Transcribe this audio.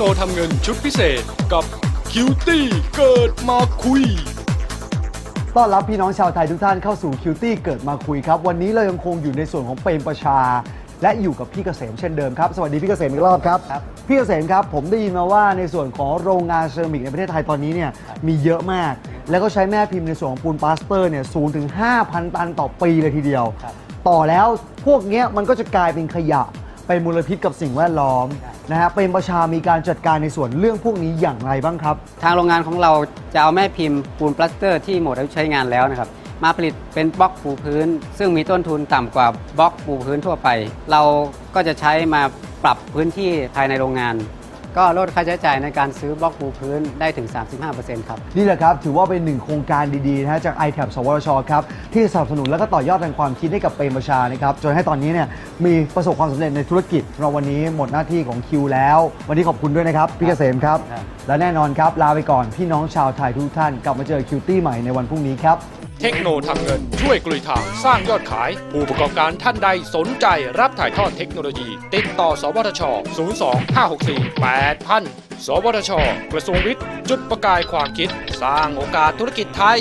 ทำเงินชุดพิเศษกับคิวตี้เกิดมาคุย ต้อนรับพี่น้องชาวไทยทุกท่านเข้าสู่คิวตี้เกิดมาคุยครับ วันนี้เรายังคงอยู่ในส่วนของเปรมประชา และอยู่กับพี่เกษมเช่นเดิมครับ สวัสดีพี่เกษมอีกรอบครับพี่เกษมครับผมได้ยินมาว่าในส่วนของโรงงานเซรามิกในประเทศไทยตอนนี้เนี่ยมีเยอะมาก แล้วก็ใช้แม่พิมพ์ในส่วนของปูนปลาสเตอร์เนี่ยสูงถึง 5,000 ตันต่อปีเลยทีเดียวต่อแล้วพวกเนี้ยมันก็จะกลายเป็นขยะเป็นมลพิษกับสิ่งแวดล้อม นะฮะเป็นประชามีการจัดการในส่วนเรื่องพวกนี้อย่างไรบ้างครับ ทางโรงงานของเราจะเอาแม่พิมพ์ปูนปลาสเตอร์ที่หมดอายุใช้งานแล้วนะครับมาผลิตเป็นบล็อกปูพื้น ซึ่งมีต้นทุนต่ำกว่าบล็อกปูพื้นทั่วไป เราก็จะใช้มาปรับพื้นที่ภายในโรงงาน ก็ลดค่าใช้จ่ายในการซื้อบล็อกปูพื้นได้ถึง 35%ครับ นี่แหละครับ ถือว่าเป็นหนึ่งโครงการดีๆนะฮะจาก i t a b สวทชครับ ที่สนับสนุนและก็ต่อยอดทางความคิดให้กับเปรมประชานะครับ จนให้ตอนนี้เนี่ยมีประสบความสำเร็จในธุรกิจเราวันนี้หมดหน้าที่ของคิวแล้ว วันนี้ขอบคุณด้วยนะครับ พี่เกษมครับ ครับ และแน่นอนครับลาไปก่อนพี่น้องชาวไทยทุกท่าน กลับมาเจอคิวตี้ใหม่ในวันพรุ่งนี้ครับ เทคโนทำเงิน ช่วยกลุยทางสร้างยอดขาย ผู้ประกอบการท่านใดสนใจรับถ่ายทอดเทคโนโลยี ติดต่อ สวทช 02 564 8000 สวทช กระทรวงวิทย์ จุดประกายความคิด สร้างโอกาสธุรกิจไทย